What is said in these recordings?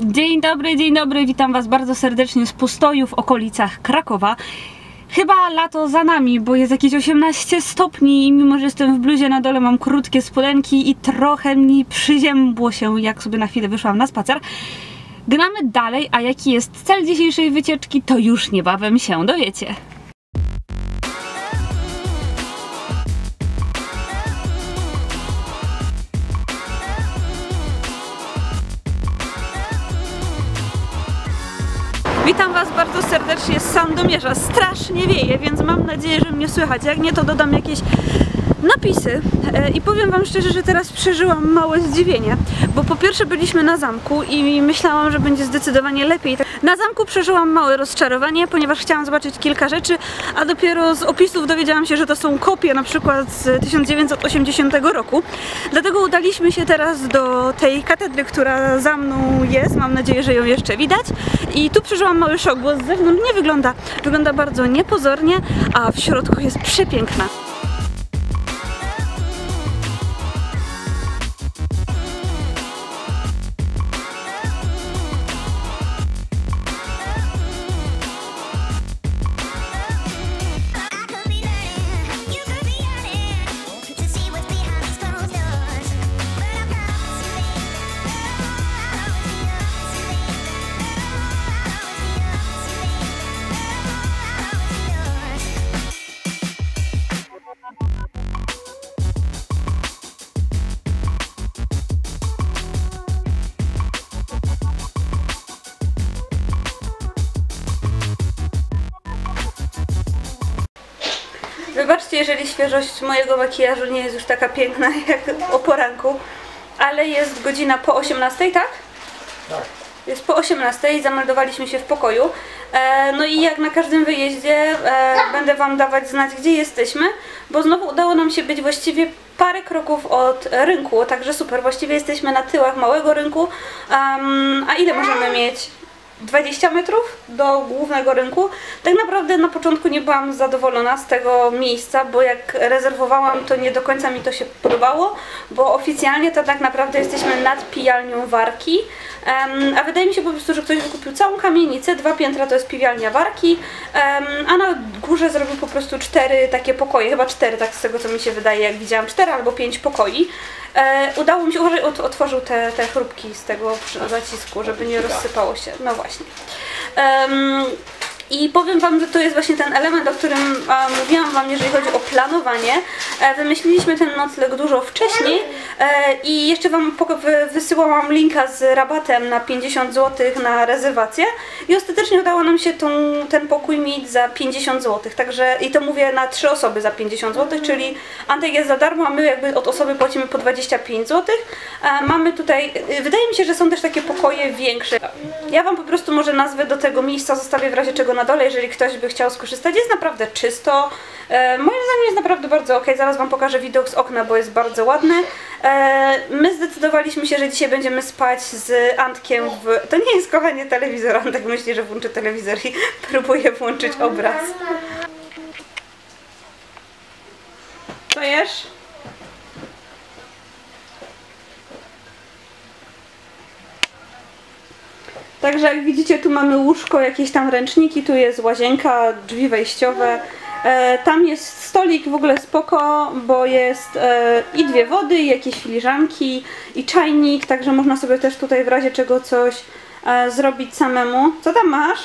Dzień dobry, dzień dobry, witam Was bardzo serdecznie z postoju w okolicach Krakowa. Chyba lato za nami, bo jest jakieś 18 stopni i mimo, że jestem w bluzie na dole mam krótkie spodenki i trochę mi przyziębło się, jak sobie na chwilę wyszłam na spacer. Gnamy dalej, a jaki jest cel dzisiejszej wycieczki, to już niebawem się dowiecie. Witam Was bardzo serdecznie z Sandomierza. Strasznie wieje, więc mam nadzieję, że mnie słychać. Jak nie, to dodam jakieś napisy. E, I powiem Wam szczerze, że teraz przeżyłam małe zdziwienie, bo po pierwsze byliśmy na zamku i myślałam, że będzie zdecydowanie lepiej. Na zamku przeżyłam małe rozczarowanie, ponieważ chciałam zobaczyć kilka rzeczy, a dopiero z opisów dowiedziałam się, że to są kopie na przykład z 1980 roku. Dlatego udaliśmy się teraz do tej katedry, która za mną jest. Mam nadzieję, że ją jeszcze widać. I tu przeżyłam mały szok, bo z zewnątrz nie wygląda, wygląda bardzo niepozornie, a w środku jest przepiękna. Jeżeli świeżość mojego makijażu nie jest już taka piękna jak o poranku, ale jest godzina po 18, tak? Tak. Jest po 18, zameldowaliśmy się w pokoju. E, no i jak na każdym wyjeździe e, będę Wam dawać znać, gdzie jesteśmy, bo znowu udało nam się być właściwie parę kroków od rynku, także super. Właściwie jesteśmy na tyłach małego rynku. Em, a ile możemy mieć? 20 metrów do głównego rynku. Tak naprawdę na początku nie byłam zadowolona z tego miejsca, bo jak rezerwowałam, to nie do końca mi to się podobało, bo oficjalnie to tak naprawdę jesteśmy nad pijalnią Warki, a wydaje mi się po prostu, że ktoś wykupił całą kamienicę, dwa piętra to jest pijalnia Warki, a na górze zrobił po prostu cztery takie pokoje, chyba cztery, tak z tego co mi się wydaje, jak widziałam, cztery albo pięć pokoi. E, udało mi się, uważaj, ot- otworzył te, te chrupki z tego zacisku, żeby nie rozsypało się. No właśnie. właśnie. Um, i powiem Wam, że to jest właśnie ten element, o którym mówiłam Wam, jeżeli chodzi o planowanie. E, wymyśliliśmy ten nocleg dużo wcześniej e, i jeszcze Wam wysyłałam linka z rabatem na 50 zł na rezerwację i ostatecznie udało nam się tą, ten pokój mieć za 50 zł. Także i to mówię na trzy osoby za 50 zł, czyli Antek jest za darmo, a my jakby od osoby płacimy po 25 zł. E, mamy tutaj, wydaje mi się, że są też takie pokoje większe. Ja Wam po prostu może nazwę do tego miejsca zostawię w razie czego na dole, jeżeli ktoś by chciał skorzystać. Jest naprawdę czysto. E, moim zdaniem jest naprawdę bardzo ok. Zaraz Wam pokażę widok z okna, bo jest bardzo ładny. E, my zdecydowaliśmy się, że dzisiaj będziemy spać z Antkiem w... To nie jest kochanie telewizor. Antek myśli, że włączy telewizor i próbuje włączyć obraz. Co jesz? Także jak widzicie, tu mamy łóżko, jakieś tam ręczniki, tu jest łazienka, drzwi wejściowe. E, tam jest stolik w ogóle spoko, bo jest e, i dwie wody, i jakieś filiżanki, i czajnik, także można sobie też tutaj w razie czego coś e, zrobić samemu. Co tam masz?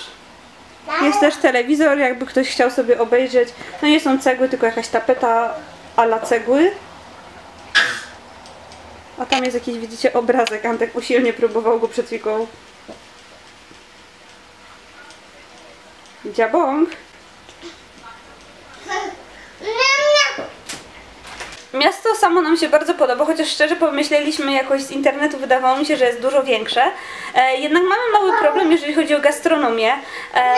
Jest też telewizor, jakby ktoś chciał sobie obejrzeć. No nie są cegły, tylko jakaś tapeta ala cegły. A tam jest jakiś, widzicie, obrazek. Antek usilnie próbował go przed chwilą Dziabąk. Miasto samo nam się bardzo podoba, chociaż szczerze pomyśleliśmy jakoś z internetu, wydawało mi się, że jest dużo większe. E, jednak mamy mały problem, jeżeli chodzi o gastronomię, e,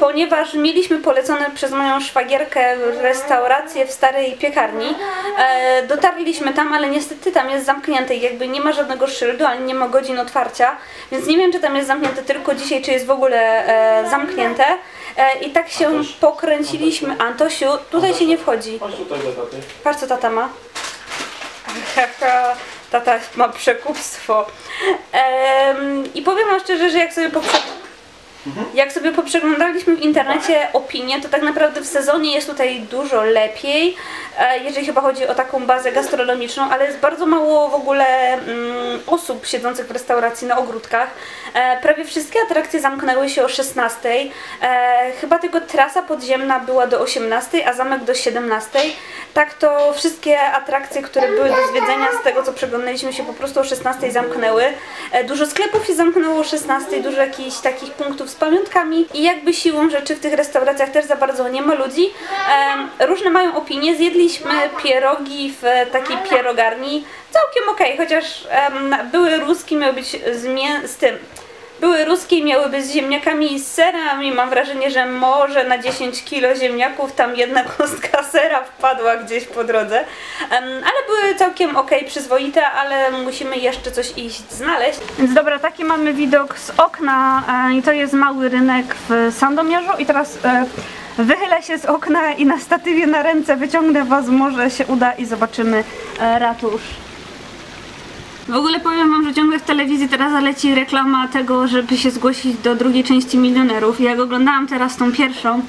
ponieważ mieliśmy polecone przez moją szwagierkę restaurację w starej piekarni. E, dotarliśmy tam, ale niestety tam jest zamknięte i jakby nie ma żadnego szyldu, ale nie ma godzin otwarcia, więc nie wiem, czy tam jest zamknięte tylko dzisiaj, czy jest w ogóle e, zamknięte. E, I tak się pokręciliśmy. Antosiu, tutaj się nie wchodzi. Chodź tutaj do taty. Patrz co tata ma. Haha. tata ma przekupstwo. I powiem wam szczerze, że jak sobie poprze... Jak sobie poprzeglądaliśmy w internecie opinie, to tak naprawdę w sezonie jest tutaj dużo lepiej, e, jeżeli chyba chodzi o taką bazę gastronomiczną, ale jest bardzo mało w ogóle mm, osób siedzących w restauracji na ogródkach. E, prawie wszystkie atrakcje zamknęły się o 16. E, chyba tylko trasa podziemna była do 18, a zamek do 17. Tak to wszystkie atrakcje, które były do zwiedzenia z tego co przeglądaliśmy się po prostu o 16 zamknęły. Dużo sklepów się zamknęło o 16, dużo jakichś takich punktów z pamiątkami i jakby siłą rzeczy w tych restauracjach też za bardzo nie ma ludzi. Różne mają opinie, zjedliśmy pierogi w takiej pierogarni, całkiem okej, chociaż em, były ruski, miały być z, z tym były ruskie i miały być z ziemniakami i z serem i mam wrażenie, że może na 10 kilo ziemniaków tam jedna kostka sera wpadła gdzieś po drodze. Ale były całkiem ok, przyzwoite, ale musimy jeszcze coś iść znaleźć. Więc dobra, taki mamy widok z okna e, i to jest mały rynek w Sandomierzu i teraz e, wychylę się z okna i na statywie na ręce wyciągnę Was, może się uda i zobaczymy e, ratusz. W ogóle powiem wam, że ciągle w telewizji teraz leci reklama tego, żeby się zgłosić do drugiej części milionerów. Jak oglądałam teraz tą pierwszą,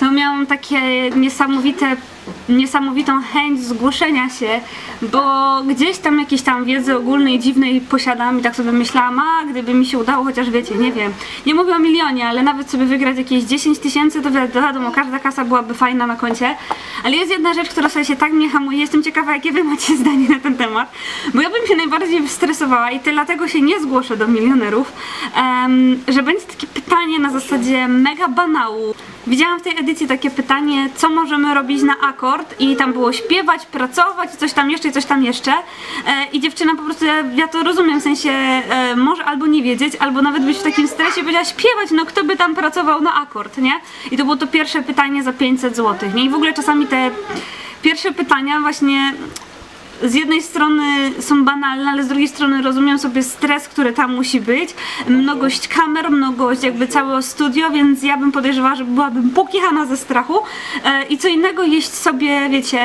to miałam takie niesamowite, niesamowitą chęć zgłoszenia się, bo gdzieś tam jakieś tam wiedzy ogólnej, dziwnej posiadam i tak sobie myślałam, a gdyby mi się udało, chociaż wiecie, nie wiem, nie mówię o milionie, ale nawet sobie wygrać jakieś 10 tysięcy, to wi- wiadomo, każda kasa byłaby fajna na koncie, ale jest jedna rzecz, która sobie się tak mnie hamuje, jestem ciekawa, jakie wy macie zdanie na ten temat, bo ja bym się najbardziej stresowała i dlatego się nie zgłoszę do milionerów, em, że będzie takie pytanie na zasadzie mega banału. Widziałam w tej edycji takie pytanie, co możemy robić na akord i tam było śpiewać, pracować, coś tam jeszcze coś tam jeszcze. E, I dziewczyna po prostu, ja, ja to rozumiem, w sensie e, może albo nie wiedzieć, albo nawet być w takim stresie i powiedziała śpiewać, no kto by tam pracował na akord, nie? I to było to pierwsze pytanie za 500 zł, nie? I w ogóle czasami te pierwsze pytania właśnie z jednej strony są banalne, ale z drugiej strony rozumiem sobie stres, który tam musi być, mnogość kamer, mnogość jakby całego studio, więc ja bym podejrzewała, że byłabym pokichana ze strachu. E, i co innego jeść sobie, wiecie,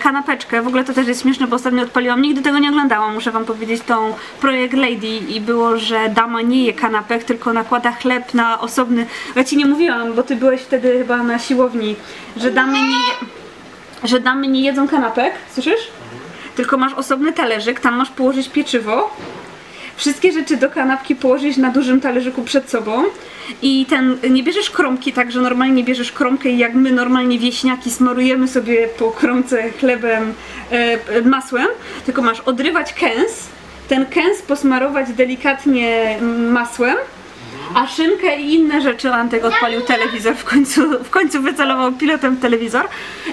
kanapeczkę, w ogóle to też jest śmieszne, bo ostatnio odpaliłam, nigdy tego nie oglądałam, muszę wam powiedzieć, tą Projekt Lady. I było, że dama nie je kanapek, tylko nakłada chleb na osobny, ja ci nie mówiłam, bo ty byłeś wtedy chyba na siłowni, że damy nie że damy nie jedzą kanapek, słyszysz? Tylko masz osobny talerzyk, tam masz położyć pieczywo, wszystkie rzeczy do kanapki położyć na dużym talerzyku przed sobą i ten, nie bierzesz kromki tak, że normalnie bierzesz kromkę i jak my normalnie wieśniaki smarujemy sobie po kromce chlebem, e, e, masłem, tylko masz odrywać kęs, ten kęs posmarować delikatnie masłem, a szynkę i inne rzeczy Antek odpalił telewizor, w końcu, w końcu wycelował pilotem telewizor.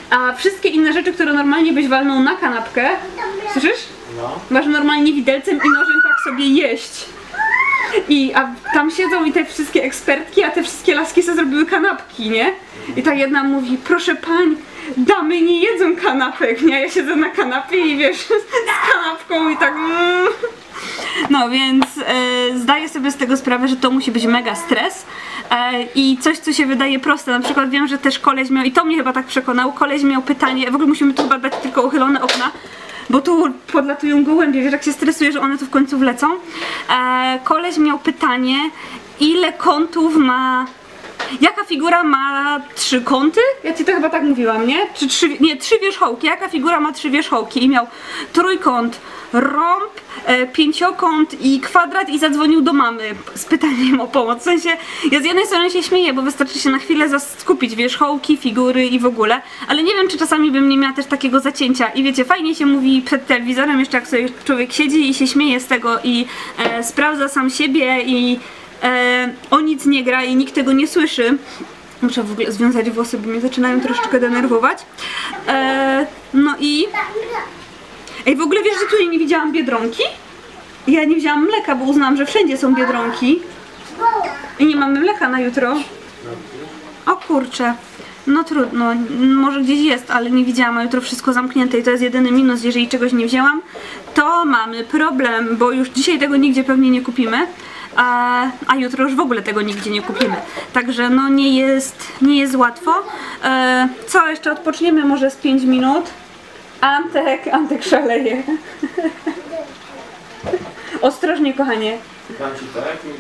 A wszystkie inne rzeczy, które normalnie byś walnął na kanapkę, słyszysz? Masz normalnie widelcem i nożem tak sobie jeść. I a tam siedzą i te wszystkie ekspertki, a te wszystkie laski sobie zrobiły kanapki, nie? I ta jedna mówi, proszę pań, damy nie jedzą kanapek, nie? Ja siedzę na kanapie i wiesz, z kanapką i tak mm. No więc e, zdaję sobie z tego sprawę, że to musi być mega stres e, i coś, co się wydaje proste. Na przykład wiem, że też koleś miał, i to mnie chyba tak przekonał, koleś miał pytanie, w ogóle musimy tu chyba dać tylko uchylone okna, bo tu podlatują gołębie, wiesz jak się stresuje, że one tu w końcu wlecą. E, koleś miał pytanie, ile kątów ma Jaka figura ma trzy kąty? Ja ci to chyba tak mówiłam, nie? Czy trzy, nie, trzy wierzchołki. Jaka figura ma trzy wierzchołki? I miał trójkąt, rąb, pięciokąt i kwadrat i zadzwonił do mamy z pytaniem o pomoc. W sensie, ja z jednej strony się śmieję, bo wystarczy się na chwilę skupić wierzchołki, figury i w ogóle, ale nie wiem, czy czasami bym nie miała też takiego zacięcia. I wiecie, fajnie się mówi przed telewizorem, jeszcze jak sobie człowiek siedzi i się śmieje z tego i e, sprawdza sam siebie i e, o nic nie gra i nikt tego nie słyszy. Muszę w ogóle związać włosy, bo mnie zaczynają troszeczkę denerwować. E, no i... Ej, w ogóle wiesz, że tutaj nie widziałam Biedronki? Ja nie wzięłam mleka, bo uznałam, że wszędzie są Biedronki. I nie mamy mleka na jutro. O kurczę. No trudno, może gdzieś jest, ale nie widziałam, a jutro wszystko zamknięte i to jest jedyny minus, jeżeli czegoś nie wzięłam, to mamy problem, bo już dzisiaj tego nigdzie pewnie nie kupimy, a, a jutro już w ogóle tego nigdzie nie kupimy. Także no nie jest, nie jest łatwo. E, co, jeszcze odpoczniemy może z 5 minut? Antek, Antek szaleje. Ostrożnie, kochanie.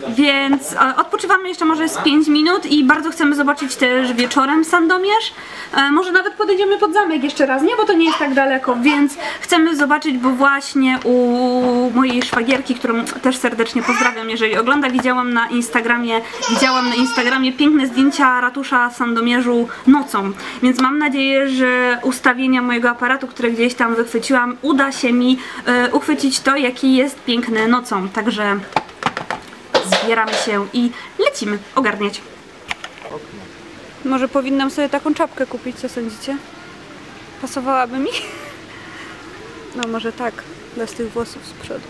Więc e, odpoczywamy jeszcze może z 5 minut i bardzo chcemy zobaczyć też wieczorem Sandomierz. E, może nawet podejdziemy pod zamek jeszcze raz, nie? Bo to nie jest tak daleko, więc chcemy zobaczyć, bo właśnie u mojej szwagierki, którą też serdecznie pozdrawiam, jeżeli ogląda, widziałam na Instagramie, widziałam na Instagramie piękne zdjęcia ratusza Sandomierzu nocą. Więc mam nadzieję, że ustawienia mojego aparatu, które gdzieś tam wychwyciłam, uda się mi e, uchwycić to, jaki jest piękny nocą. Także zbieramy się i lecimy ogarniać. Może powinnam sobie taką czapkę kupić, co sądzicie? Pasowałaby mi? No może tak, bez tych włosów z przodu.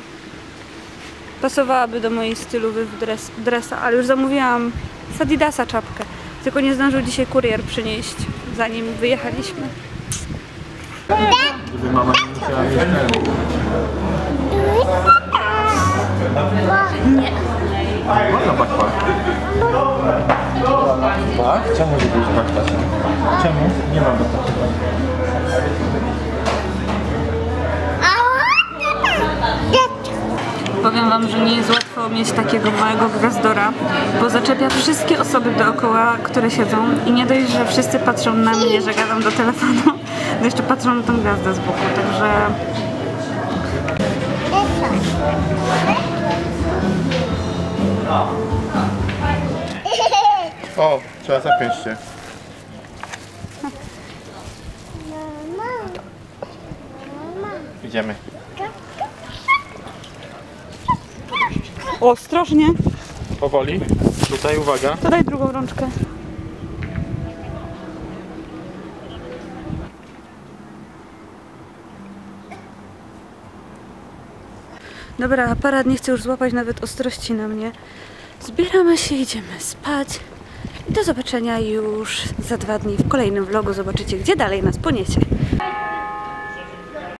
Pasowałaby do mojej stylowy w dres, dresa, ale już zamówiłam z Adidasa czapkę. Tylko nie zdążył dzisiaj kurier przynieść, zanim wyjechaliśmy. Mama nie musiała mieć ten. Nie. Można backpack. Tak? Czemu nie być backpack? Czemu? Nie mam backpacka. Powiem wam, że nie jest łatwo mieć takiego małego gwiazdora, bo zaczepia wszystkie osoby dookoła, które siedzą i nie dość, że wszyscy patrzą na mnie, że gadam do telefonu, to jeszcze patrzą na tą gwiazdę z boku, także O, trzeba zapiąć się. Idziemy. ostrożnie, Powoli. Tutaj uwaga. to daj drugą rączkę. Dobra, aparat nie chce już złapać nawet ostrości na mnie. Zbieramy się, idziemy spać. I do zobaczenia już za dwa dni w kolejnym vlogu. Zobaczycie, gdzie dalej nas poniecie.